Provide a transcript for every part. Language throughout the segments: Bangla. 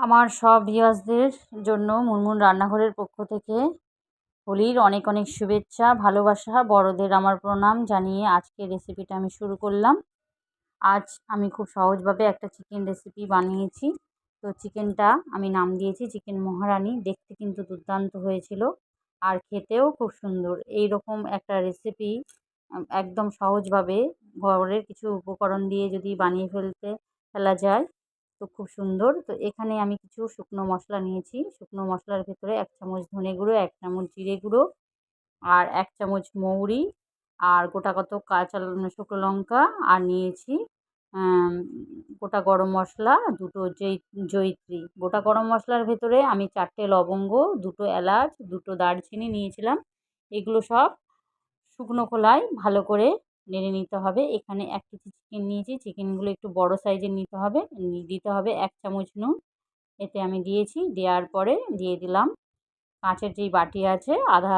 আমার সব ভিউয়ার্সদের জন্য মুনমুন রান্নাঘরের পক্ষ থেকে হোলির অনেক অনেক শুভেচ্ছা, ভালোবাসা। বড়দের আমার প্রণাম জানিয়ে আজকে রেসিপিটা আমি শুরু করলাম। আজ আমি খুব সহজভাবে একটা চিকেন রেসিপি বানিয়েছি। তো চিকেনটা আমি নাম দিয়েছি চিকেন মহারানি। দেখতে কিন্তু দুর্দান্ত হয়েছিল আর খেতেও খুব সুন্দর। এই রকম একটা রেসিপি একদম সহজভাবে ঘরের কিছু উপকরণ দিয়ে যদি বানিয়ে ফেলতে ফেলা যায় তো খুব সুন্দর। তো এখানে আমি কিছু শুকনো মশলা নিয়েছি। শুকনো মশলার ভেতরে এক চামচ ধনে গুঁড়ো, এক চামচ জিরে গুঁড়ো আর এক চামচ মৌরি আর গোটা কত কাঁচা শুকনো লঙ্কা আর নিয়েছি গোটা গরম মশলা, দুটো জৈত্রী। গোটা গরম মশলার ভেতরে আমি চারটে লবঙ্গ, দুটো এলাচ, দুটো দারচিনি নিয়েছিলাম। এগুলো সব শুকনো খোলায় ভালো করে নেড়ে নিতে হবে। এখানে এক কেজি চিকেন নিয়েছি। চিকেনগুলো একটু বড় সাইজের নিতে হবে। দিতে হবে এক চামচ নুন। এতে আমি দিয়েছি। দেওয়ার পরে দিয়ে দিলাম কাঁচের যেই বাটি আছে, আধা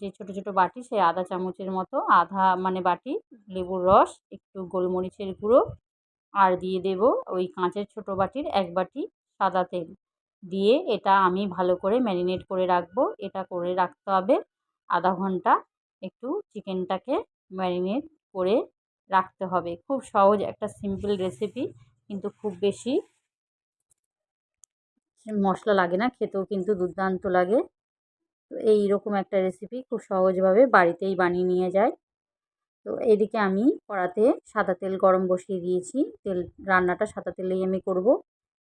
যে ছোট ছোট বাটি, সেই আধা চামচের মতো আধা মানে বাটি, লেবুর রস, একটু গোলমরিচের গুঁড়ো আর দিয়ে দেব ওই কাঁচের ছোট বাটির এক বাটি সাদা তেল। দিয়ে এটা আমি ভালো করে ম্যারিনেট করে রাখব। এটা করে রাখতে হবে আধা ঘণ্টা। একটু চিকেনটাকে ম্যারিনেট করে রাখতে হবে। খুব সহজ একটা সিম্পল রেসিপি কিন্তু খুব বেশি মশলা লাগে না, খেতেও কিন্তু দুর্দান্ত লাগে। তো এইরকম একটা রেসিপি খুব সহজভাবে বাড়িতেই বানিয়ে নিয়ে যায়। তো এদিকে আমি কড়াতে সাদা তেল গরম বসিয়ে দিয়েছি। তেল, রান্নাটা সাদা তেলেই আমি করব।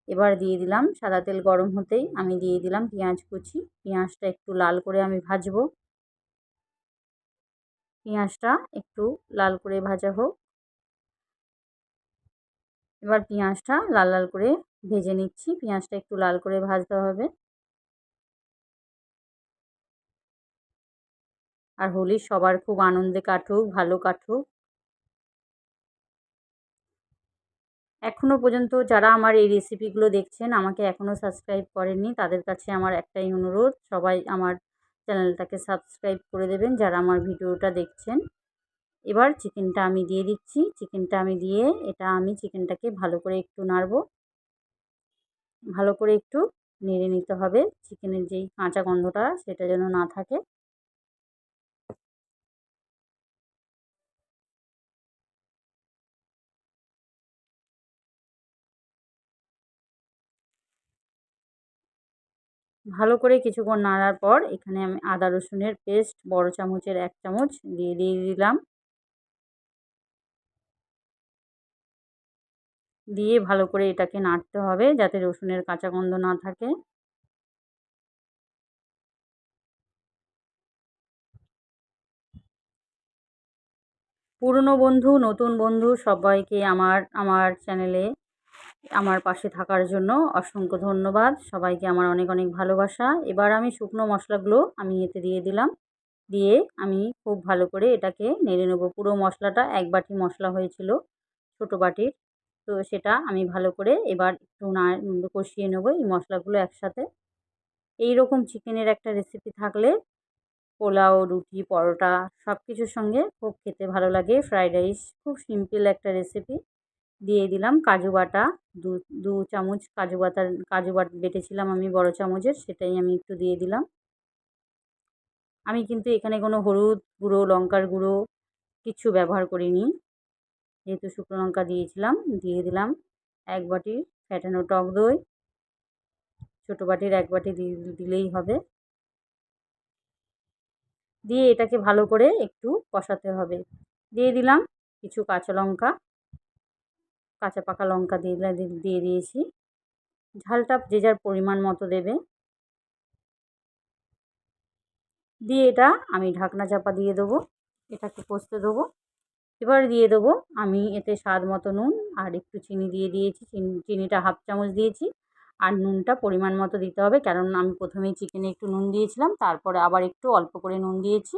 এবার দিয়ে দিলাম সাদা তেল গরম হতেই আমি দিয়ে দিলাম পেঁয়াজ কুচি। পেঁয়াজটা একটু লাল করে আমি ভাজবো। পেঁয়াজটা একটু লাল করে ভাজা হোক। এবার পেঁয়াজটা লাল লাল করে ভেজে নিচ্ছি। পেঁয়াজটা একটু লাল করে ভাজতে হবে। আর হোলি সবার খুব আনন্দে কাটুক, ভালো কাটুক। এখনও পর্যন্ত যারা আমার এই রেসিপিগুলো দেখছেন, আমাকে এখনও সাবস্ক্রাইব করেননি, তাদের কাছে আমার একটাই অনুরোধ, সবাই আমার চ্যানেলটাকে সাবস্ক্রাইব করে দেবেন যারা আমার ভিডিওটা দেখছেন। এবার চিকেনটা আমি দিয়ে দিচ্ছি। চিকেনটা আমি দিয়ে এটা আমি চিকেনটাকে ভালো করে একটু নাড়ব। ভালো করে একটু নেড়ে নিতে হবে। চিকেনের যেই কাঁচা গন্ধটা সেটা যেন না থাকে। ভালো করে কিছুক্ষণ নাড়ার পর এখানে আমি আদা রসুনের পেস্ট বড় চামচের এক চামচ দিয়ে দিয়ে দিলাম। দিয়ে ভালো করে এটাকে নাড়তে হবে যাতে রসুনের কাঁচা গন্ধ না থাকে। পুরনো বন্ধু, নতুন বন্ধু সবাইকে আমার আমার চ্যানেলে আমার পাশে থাকার জন্য অসংখ্য ধন্যবাদ। সবাইকে আমার অনেক অনেক ভালোবাসা। এবার আমি শুকনো মশলাগুলো আমি এতে দিয়ে দিলাম। দিয়ে আমি খুব ভালো করে এটাকে নেড়ে নেব। পুরো মশলাটা এক বাটি মশলা হয়েছিল ছোটো বাটির। তো সেটা আমি ভালো করে এবার একটু না, কষিয়ে নেব এই মশলাগুলো একসাথে। এই রকম চিকেনের একটা রেসিপি থাকলে পোলাও, রুটি, পরোটা সব কিছুর সঙ্গে খুব খেতে ভালো লাগে। ফ্রায়েড রাইস খুব সিম্পল একটা রেসিপি দিয়ে দিলাম কাজু বাটা। দু দু চামচ কাজু বাটার, কাজু বাট বেটেছিলাম আমি বড় চামচের, সেটাই আমি একটু দিয়ে দিলাম। আমি কিন্তু এখানে কোনো হলুদ গুঁড়ো, লঙ্কার গুঁড়ো কিচ্ছু ব্যবহার করিনি। যেহেতু শুকনো লঙ্কা দিয়েছিলাম, দিয়ে দিলাম এক বাটি ফ্যাটানো টক দই। ছোটো বাটির এক বাটি দিলেই হবে। দিয়ে এটাকে ভালো করে একটু কষাতে হবে। দিয়ে দিলাম কিছু কাঁচা লঙ্কা। কাঁচা পাকা লঙ্কা দিয়ে দিয়ে দিয়েছি। ঝালটা যে যার পরিমাণ মতো দেবে। দিয়ে এটা আমি ঢাকনা চাপা দিয়ে দেবো, এটাকে কষতে দেবো। এবার দিয়ে দেবো আমি এতে স্বাদ মতো নুন আর একটু চিনি দিয়ে দিয়েছি। চিনিটা হাফ চামচ দিয়েছি আর নুনটা পরিমাণ মতো দিতে হবে। কারণ আমি প্রথমেই চিকেনে একটু নুন দিয়েছিলাম, তারপরে আবার একটু অল্প করে নুন দিয়েছি।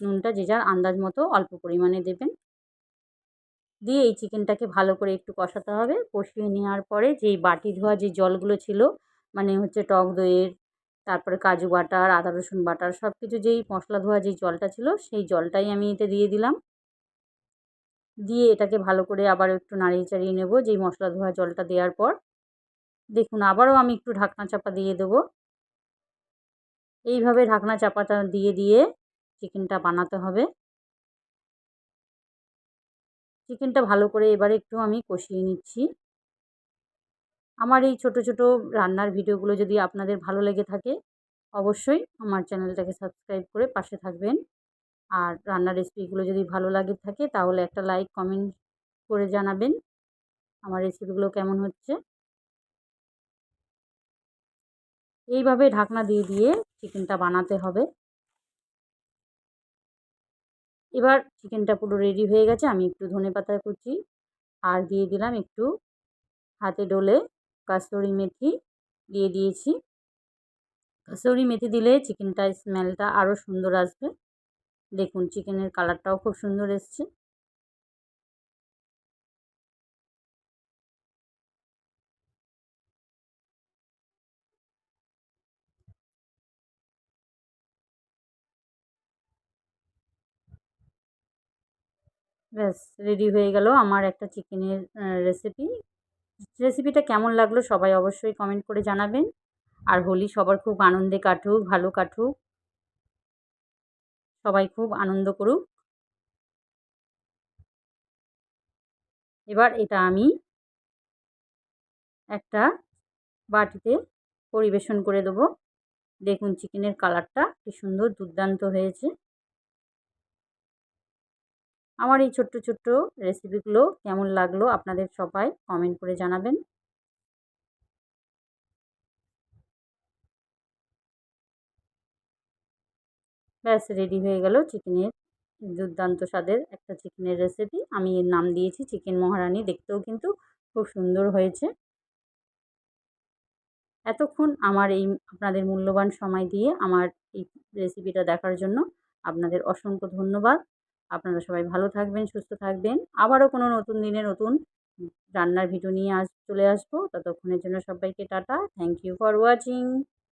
নুনটা যে যার আন্দাজ মতো অল্প পরিমাণে দেবেন। দিয়ে এই চিকেনটাকে ভালো করে একটু কষাতে হবে। কষিয়ে নেওয়ার পরে যেই বাটি ধোয়া যে জলগুলো ছিল মানে হচ্ছে টক দইয়ের, তারপরে কাজু বাটার আদা রসুন বাটার সব কিছু যেই মশলা ধোয়া যেই জলটা ছিল, সেই জলটাই আমি এতে দিয়ে দিলাম। দিয়ে এটাকে ভালো করে আবার একটু নাড়িয়ে চাড়িয়ে নেব যেই মশলা ধোয়া জলটা দেওয়ার পর। দেখুন, আবারও আমি একটু ঢাকনা চাপা দিয়ে দেবো। এইভাবে ঢাকনা চাপাটা দিয়ে দিয়ে চিকেনটা বানাতে হবে। চিকেনটা ভালো করে এবারে একটু আমি কষিয়ে নিচ্ছি। আমার এই ছোট ছোট রান্নার ভিডিওগুলো যদি আপনাদের ভালো লেগে থাকে, অবশ্যই আমার চ্যানেলটাকে সাবস্ক্রাইব করে পাশে থাকবেন। আর রান্নার রেসিপিগুলো যদি ভালো লাগে থাকে, তাহলে একটা লাইক, কমেন্ট করে জানাবেন। আমার রেসিপিগুলো কেমন হচ্ছে? এইভাবে ঢাকনা দিয়ে দিয়ে চিকেনটা বানাতে হবে। এবার চিকেনটা পুরো রেডি হয়ে গেছে, আমি একটু ধনে পাতা কুচি আর দিয়ে দিলাম একটু হাতে ডোলে কাস্তরি মেথি দিয়ে দিয়েছি। কাস্তরি মেথি দিলে চিকেনটার স্মেলটা আরও সুন্দর আসবে। দেখুন, চিকেনের কালারটাও খুব সুন্দর এসছে। ব্যাস রেডি হয়ে গেল আমার একটা চিকেনের রেসিপি রেসিপিটা কেমন লাগল সবাই অবশ্যই কমেন্ট করে জানাবেন। আর হোলি সবার খুব আনন্দে কাটুক, ভালো কাটুক। সবাই খুব আনন্দ করুক। এবার এটা আমি একটা বাটিতে পরিবেশন করে দেবো। দেখুন চিকেনের কালারটা কি সুন্দর দুর্দান্ত হয়েছে। আমার এই ছোট্ট ছোট্ট রেসিপিগুলো কেমন লাগল আপনাদের সবাই কমেন্ট করে জানাবেন। ব্যাস রেডি হয়ে গেল চিকেনের দুর্দান্ত স্বাদের একটা চিকেনের রেসিপি আমি এর নাম দিয়েছি চিকেন মহারানি, দেখতেও কিন্তু খুব সুন্দর হয়েছে। এতক্ষণ আমার এই আপনাদের মূল্যবান সময় দিয়ে আমার এই রেসিপিটা দেখার জন্য আপনাদের অসংখ্য ধন্যবাদ। আপনারা সবাই ভালো থাকবেন, সুস্থ থাকবেন। আবারও কোনো নতুন দিনে নতুন রান্নার ভিডিও নিয়ে আস চলে আসব। ততক্ষণের জন্য সবাইকে tata. Thank you for watching